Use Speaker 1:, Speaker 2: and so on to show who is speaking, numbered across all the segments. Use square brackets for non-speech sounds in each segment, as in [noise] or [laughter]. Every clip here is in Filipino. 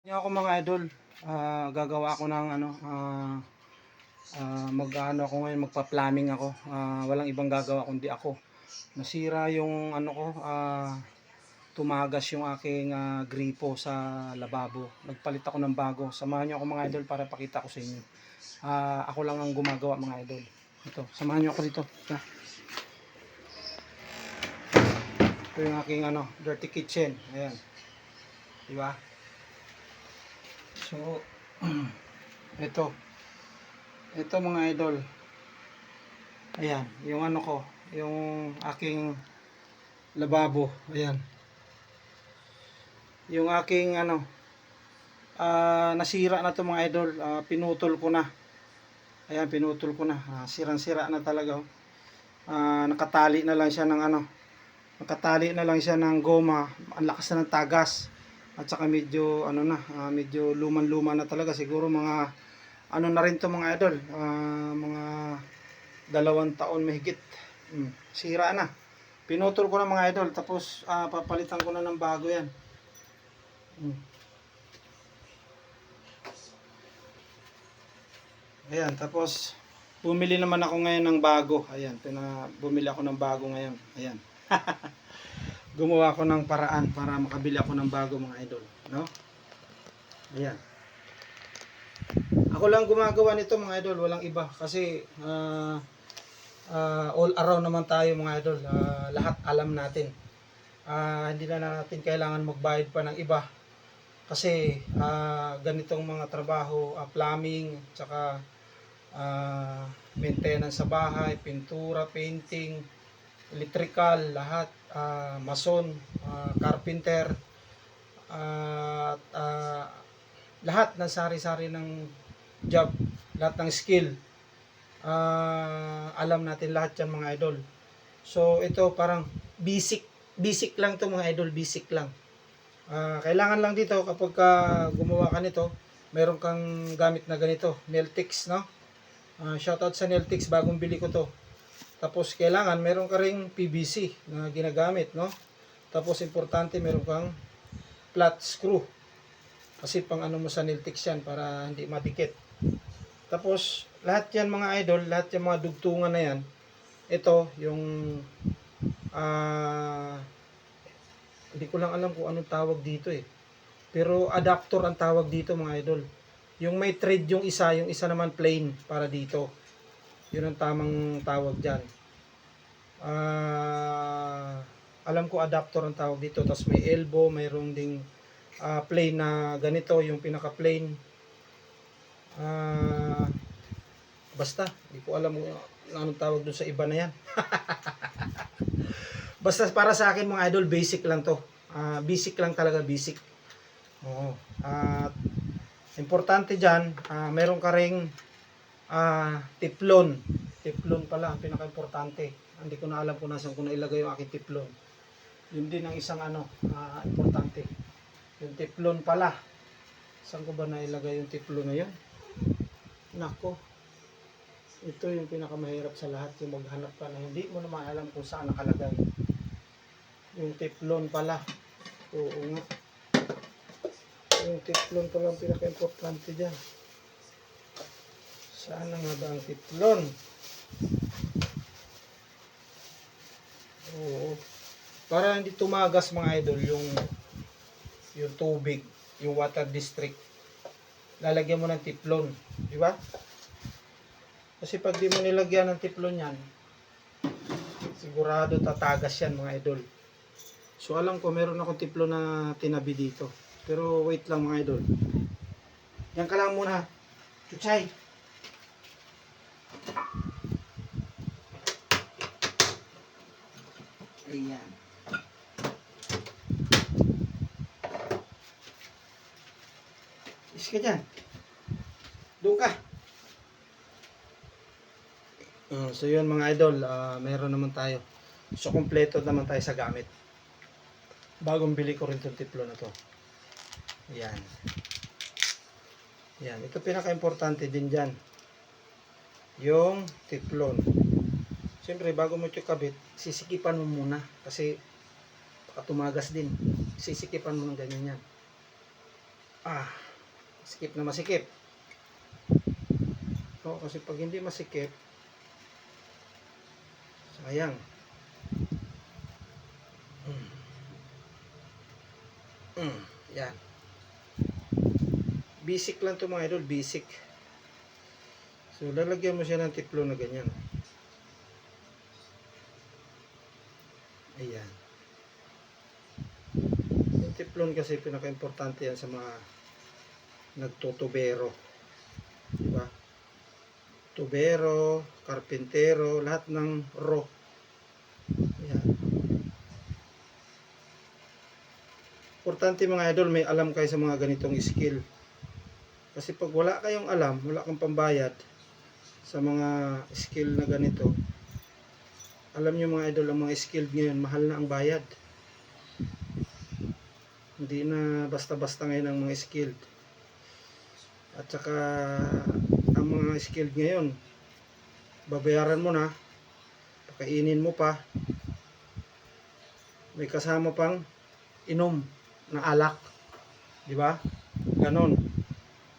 Speaker 1: Ngayon ako mga idol, ah, gagawa ako ng ano, ah, ah, mag-ano ako ngayon, magpa-plumbing ako. Ah, walang ibang gagawa kundi ako. Nasira yung ano ko, ah, tumagas yung aking ah, gripo sa lababo. Nagpalit ako ng bago. Samahan niyo ako mga idol para pakita ko sa inyo. Ah, ako lang ang gumagawa mga idol. Ito, samahan niyo ako dito. Ito. Ito yung aking ano, dirty kitchen. Ayan. Di ba? So, [clears throat] ito. Ito mga idol. Ayan, yung ano ko, yung aking lababo. Ayan. Yung aking ano, ah, nasira na to mga idol. Ah, pinutol ko na. Ayan, pinutol ko na. Ah, sirang-sira na talaga. oh. Ah, nakatali na lang siya ng ano, nakatali na lang siya ng goma. Ang lakas na ng tagas at saka medyo ano na ah, medyo luman-luma na talaga. Siguro mga ano na rin to mga idol. Ah, mga dalawang taon mahigit. Mm, sira na. Pinutol ko na mga idol. Tapos ah, papalitan ko na ng bago yan. Mm. ayan tapos bumili naman ako ngayon ng bago. Ayan pina, bumili ako ng bago ngayon. Ayan [laughs] gumawa ako ng paraan para makabili ako ng bago mga idol, no? Ayan. Ako lang gumagawa nito mga idol, walang iba kasi ah, ah, all around naman tayo mga idol, Ah, lahat alam natin. Ah, hindi na natin kailangan magbayad pa ng iba kasi ah, ganitong mga trabaho, ah, plumbing, tsaka ah, maintenance sa bahay, pintura, painting, electrical, lahat, ah, mason, ah, carpenter, at ah, lahat ng sari-sari ng job, lahat ng skill, ah, alam natin lahat yan mga idol. So ito parang basic, basic lang to mga idol, basic lang. Ah, kailangan lang dito kapag ka gumawa ka nito, meron kang gamit na ganito, Neltix, no? Ah, shoutout sa Neltix, bagong bili ko to. Tapos kailangan meron ka ring PVC na ginagamit, no? Tapos importante meron kang flat screw. Kasi pang ano mo sa Niltex yan para hindi madikit. Tapos lahat yan mga idol, lahat yung mga dugtungan na yan, ito yung ah hindi ko lang alam kung anong tawag dito eh. Pero adapter ang tawag dito mga idol. Yung may thread yung isa, yung isa naman plain para dito. Yun ang tamang tawag dyan. Ah, alam ko adapter ang tawag dito. Tapos may elbow, mayroong ding ah, plain na ganito, yung pinaka plain. Ah, basta, hindi ko alam kung anong tawag dun sa iba na yan. [laughs] basta para sa akin mga idol, basic lang to. Ah, basic lang talaga, basic. Oo. At importante dyan, ah, meron ka ring ah, tiplon. Tiplon pala ang pinaka-importante. Hindi ko na alam kung nasan ko na ilagay yung aking tiplon. Yun din ang isang ano, ah, importante. Yung tiplon pala. Saan ko ba nailagay yung tiplon na yun? Nako. Ito yung pinakamahirap sa lahat, yung maghanap ka na hindi mo naman alam kung saan nakalagay. Yung tiplon pala. Oo nga. Yung tiplon pala ang pinaka-importante dyan. Saan nga ba ang tiplon? Oo. Para hindi tumagas mga idol yung yung tubig, yung water district. Lalagyan mo ng tiplon, di ba? Kasi pag di mo nilagyan ng tiplon yan, sigurado tatagas yan mga idol. So alam ko meron akong tiplon na tinabi dito. Pero wait lang mga idol. Yan ka lang muna. Chuchay. Ayan. Is ka dyan. Doon ka. Uh, so yun mga idol, ah, meron naman tayo. So kompleto naman tayo sa gamit. Bagong bili ko rin itong tiplo na to. Ayan. Yan, ito pinaka-importante din dyan. Yung tiplon. Siyempre, bago mo ito kabit, sisikipan mo muna. Kasi, tumagas din. Sisikipan mo ng ganyan yan. Ah, skip na masikip. Oo, kasi pag hindi masikip, sayang. Mm. Mm, yan. Basic lang to mga idol, basic. So, lalagyan mo siya ng tiplo na ganyan. Ayan. Yung tiplon kasi pinaka-importante yan sa mga nagtutubero. Diba? Tubero, karpintero, lahat ng ro. Ayan. Importante mga idol, may alam kayo sa mga ganitong skill. Kasi pag wala kayong alam, wala kang pambayad sa mga skill na ganito, alam niyo mga idol, ang mga skilled ngayon, mahal na ang bayad. Hindi na basta-basta ngayon ang mga skilled. At saka, ang mga skilled ngayon, babayaran mo na, pakainin mo pa, may kasama pang inom na alak. Di ba? Ganon.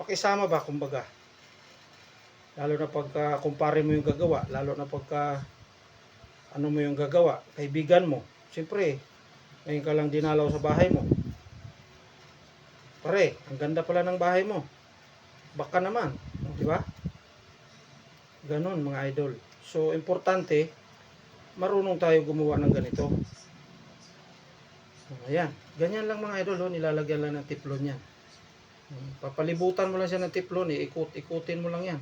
Speaker 1: Pakisama ba, kumbaga? Lalo na pagka kumpare mo yung gagawa, lalo na pagka ano mo yung gagawa, kaibigan mo. Siyempre, ngayon ka lang dinalaw sa bahay mo. Pare, ang ganda pala ng bahay mo. Baka naman, di ba? Ganon mga idol. So, importante, marunong tayo gumawa ng ganito. Ayan, ganyan lang mga idol, oh, nilalagyan lang ng tiplon yan. Papalibutan mo lang siya ng tiplon, ikut-ikutin mo lang yan.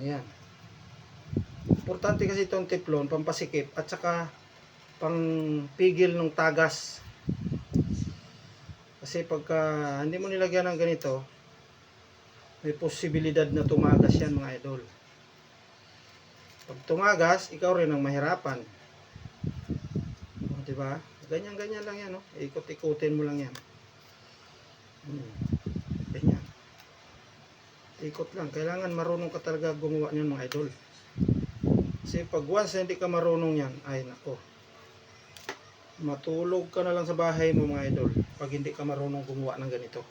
Speaker 1: Ayan. Importante kasi itong tiplon, pampasikip at saka pang pigil ng tagas. Kasi pagka hindi mo nilagyan ng ganito, may posibilidad na tumagas yan mga idol. Pag tumagas, ikaw rin ang mahirapan. O, di ba? Ganyan-ganyan lang yan, no? Ikot-ikutin mo lang yan. Hmm. Ikot lang. Kailangan marunong ka talaga gumawa niyan mga idol. Kasi pag once hindi ka marunong yan, ay nako. Matulog ka na lang sa bahay mo mga idol pag hindi ka marunong gumawa ng ganito.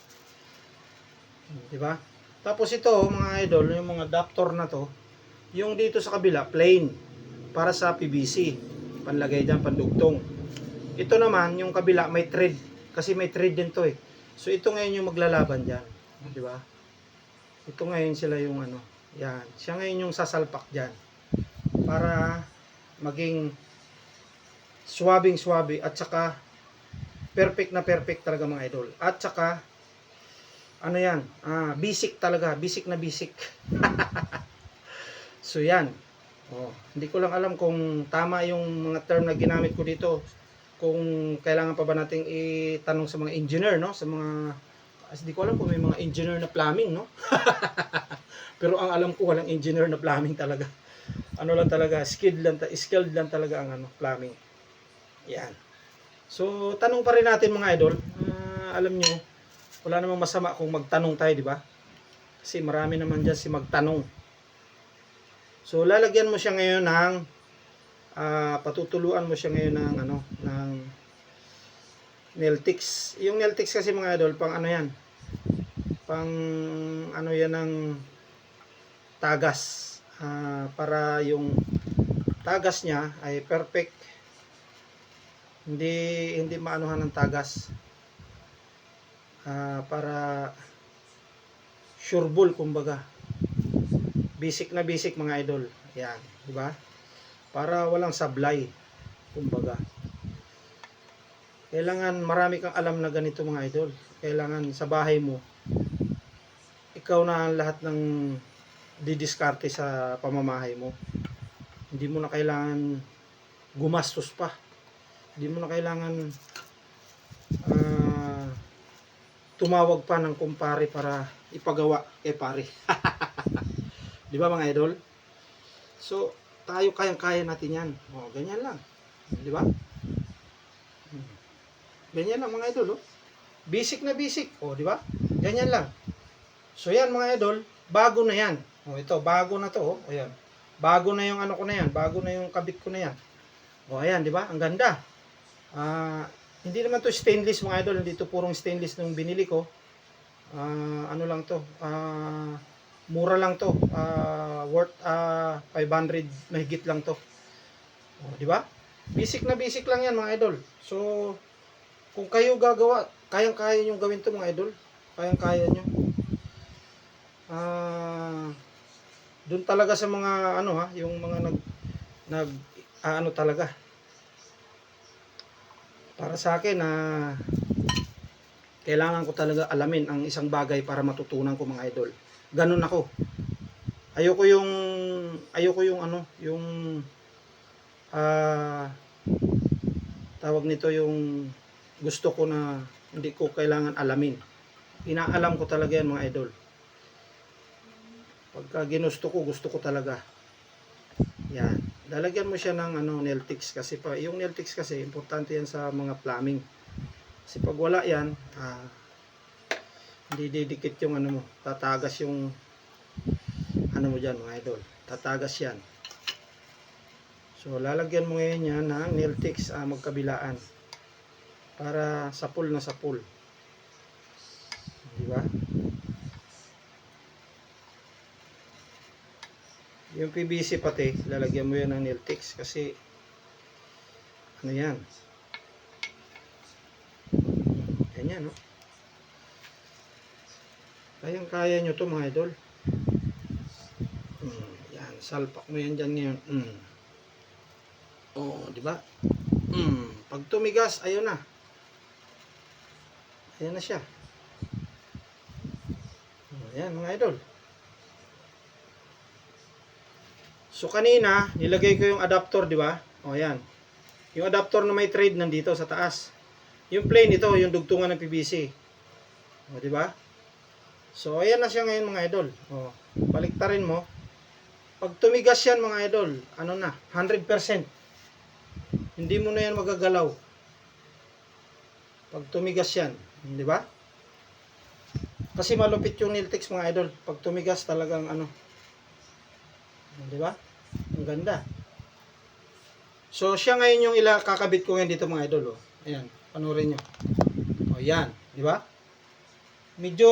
Speaker 1: Di ba? Tapos ito mga idol, yung mga adapter na to, yung dito sa kabila, plain para sa PVC. Panlagay dyan, pandugtong. Ito naman, yung kabila may thread kasi may thread din to eh. So ito ngayon yung maglalaban dyan. Di ba? Ito ngayon sila yung ano, yan. Siya ngayon yung sasalpak dyan para maging swabing swabe at saka perfect na perfect talaga mga idol. At saka ano yan, ah, basic talaga, basic na basic. [laughs] so yan. Oh, hindi ko lang alam kung tama yung mga term na ginamit ko dito. Kung kailangan pa ba nating itanong sa mga engineer, no? Sa mga kasi di ko alam kung may mga engineer na plumbing, no? [laughs] Pero ang alam ko walang engineer na plumbing talaga ano lang talaga, skilled lang, ta- skilled lang talaga ang ano, plumbing. Yan. So, tanong pa rin natin mga idol. Ah, alam nyo, wala namang masama kung magtanong tayo, di ba? Kasi marami naman dyan si magtanong. So, lalagyan mo siya ngayon ng, ah, patutuluan mo siya ngayon ng, ano, ng nail tics. Yung nail tics kasi mga idol, pang ano yan, pang ano yan ng tagas. Ah, para yung tagas niya ay perfect. Hindi hindi maanuhan ng tagas. Ah, para sureball kumbaga. Basic na basic mga idol. Yan di ba? Para walang sablay kumbaga kailangan marami kang alam na ganito mga idol kailangan sa bahay mo ikaw na ang lahat ng didiskarte sa pamamahay mo. Hindi mo na kailangan gumastos pa. Hindi mo na kailangan ah, tumawag pa ng kumpare para ipagawa kay pare. [laughs] Di ba mga idol? So, tayo kayang-kaya natin yan. O, ganyan lang. Di ba? Hmm. Ganyan lang mga idol. Oh. Basic na basic. O, di ba? Ganyan lang. So, yan mga idol. Bago na yan. Oh, ito, bago na to, oh. Ayan. Bago na yung ano ko na yan, bago na yung kabit ko na yan. Oh, ayan, di ba? Ang ganda. Ah, hindi naman to stainless mga idol, hindi to purong stainless nung binili ko. Ah, ano lang to? Ah, mura lang to. Ah, worth ah, 500 mahigit lang to. Oh, di ba? Basic na basic lang yan mga idol. So, kung kayo gagawa, kayang-kaya nyo gawin to mga idol. Kayang-kaya nyo. Ah, doon talaga sa mga ano ha, yung mga nag nag ah, ano talaga. Para sa akin na kailangan ko talaga alamin ang isang bagay para matutunan ko mga idol. Ganun ako. Ayoko yung ayoko yung ano, yung ah tawag nito yung gusto ko na hindi ko kailangan alamin. Inaalam ko talaga yan mga idol. Pagka ginusto ko, gusto ko talaga. Yan. Lalagyan mo siya ng ano, nail tics kasi pa, yung nail tics kasi importante yan sa mga plumbing. Kasi pag wala yan, ah, hindi didikit yung ano mo, tatagas yung ano mo dyan mga idol. Tatagas yan. So, lalagyan mo ngayon yan ng nail tics ah, magkabilaan. Para sapul na sapul. Di ba? Yung PVC pati, lalagyan mo yan ng nail tics kasi ano yan? Ganyan, no? Kayang-kaya nyo to mga idol. Mm, yan, salpak mo yan dyan ngayon. Mm. Oo, di ba? Mm, pag tumigas, ayun na. Ayan na siya. Ayan, mga idol. So kanina, nilagay ko yung adapter, di ba? O yan. Yung adapter na may trade nandito sa taas. Yung plain ito, yung dugtungan ng PVC. O, di ba? So ayan na siya ngayon mga idol. O, baliktarin mo. Pag tumigas yan mga idol, ano na, 100%. Hindi mo na yan magagalaw. Pag tumigas yan, di ba? Kasi malupit yung nail tics mga idol. Pag tumigas talagang ano. Di ba? Ang ganda. So siya ngayon yung ila kakabit ko ngayon dito mga idol. Oh. Ayan, panoorin nyo. O yan, di ba? Medyo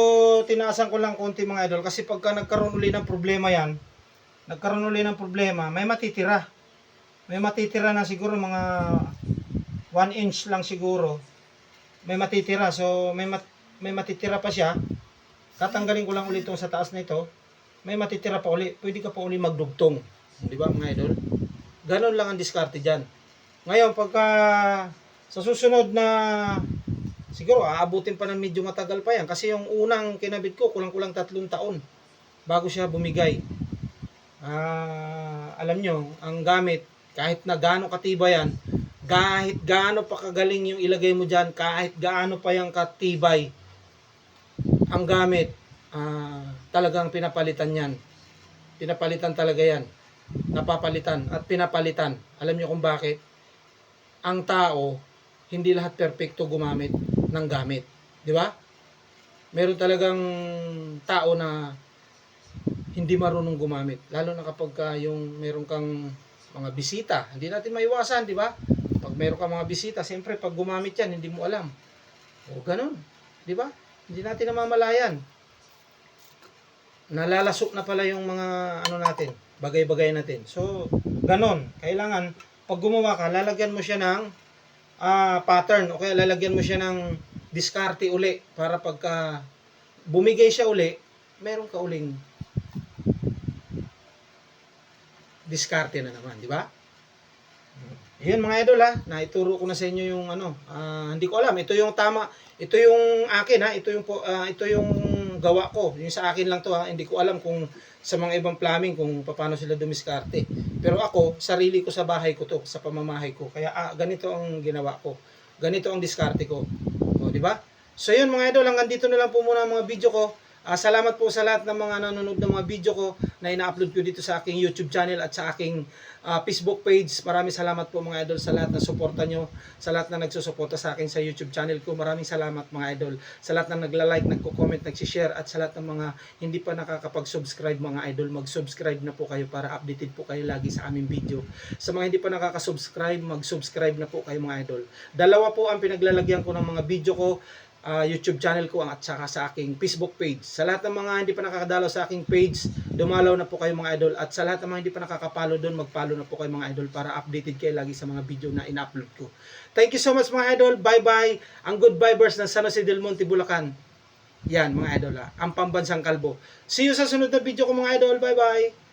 Speaker 1: tinaasan ko lang konti mga idol kasi pagka nagkaroon uli ng problema yan, nagkaroon uli ng problema, may matitira. May matitira na siguro mga 1 inch lang siguro. May matitira. So may mat may matitira pa siya. Tatanggalin ko lang ulit itong sa taas na ito. May matitira pa uli. Pwede ka pa uli magdugtong. Di ba mga idol? Ganon lang ang diskarte dyan. Ngayon, pagka sa susunod na siguro aabutin pa ng medyo matagal pa yan. Kasi yung unang kinabit ko, kulang-kulang tatlong taon bago siya bumigay. Ah, alam nyo, ang gamit, kahit na gaano katiba yan, kahit gaano pa kagaling yung ilagay mo dyan, kahit gaano pa yung katibay, ang gamit, ah, talagang pinapalitan yan. Pinapalitan talaga yan. Napapalitan at pinapalitan. Alam nyo kung bakit? Ang tao, hindi lahat perpekto gumamit ng gamit. Di ba? Meron talagang tao na hindi marunong gumamit. Lalo na kapag ka yung meron kang mga bisita. Hindi natin maiwasan, di ba? Pag meron kang mga bisita, siyempre pag gumamit yan, hindi mo alam. O ganun. Di ba? Hindi natin namamalayan. Nalalasok na pala yung mga ano natin, bagay-bagay natin. So, ganun. Kailangan, pag gumawa ka, lalagyan mo siya ng ah, pattern o kaya lalagyan mo siya ng diskarte uli para pagka bumigay siya uli, meron ka uling diskarte na naman, di ba? Yan mga idol ha, naituro ko na sa inyo yung ano, ah, hindi ko alam, ito yung tama, ito yung akin ha, ito yung ah, ito yung gawa ko, yung sa akin lang to ha, hindi ko alam kung sa mga ibang plumbing kung paano sila dumiskarte. Pero ako, sarili ko sa bahay ko to, sa pamamahay ko. Kaya ah, ganito ang ginawa ko. Ganito ang diskarte ko. O, di ba? So yun mga idol, hanggang dito na lang po muna ang mga video ko. Ah, salamat po sa lahat ng mga nanonood ng mga video ko na ina-upload ko dito sa aking YouTube channel at sa aking ah, Facebook page. Maraming salamat po mga idol sa lahat na suporta nyo, sa lahat na nagsusuporta sa akin sa YouTube channel ko. Maraming salamat mga idol. Sa lahat na nagla-like, nagko-comment, nagsi-share at sa lahat ng mga hindi pa nakakapag-subscribe mga idol, mag-subscribe na po kayo para updated po kayo lagi sa aming video. Sa mga hindi pa nakaka-subscribe, mag-subscribe na po kayo mga idol. Dalawa po ang pinaglalagyan ko ng mga video ko ah, YouTube channel ko at saka sa aking Facebook page. Sa lahat ng mga hindi pa nakakadalaw sa aking page, dumalaw na po kayo mga idol. At sa lahat ng mga hindi pa nakakapalo doon, magpalo na po kayo mga idol para updated kayo lagi sa mga video na in-upload ko. Thank you so much mga idol. Bye-bye. Ang good vibers ng San Jose del Monte, Bulacan. Yan mga idol ha. Ang pambansang kalbo. See you sa sunod na video ko mga idol. Bye-bye.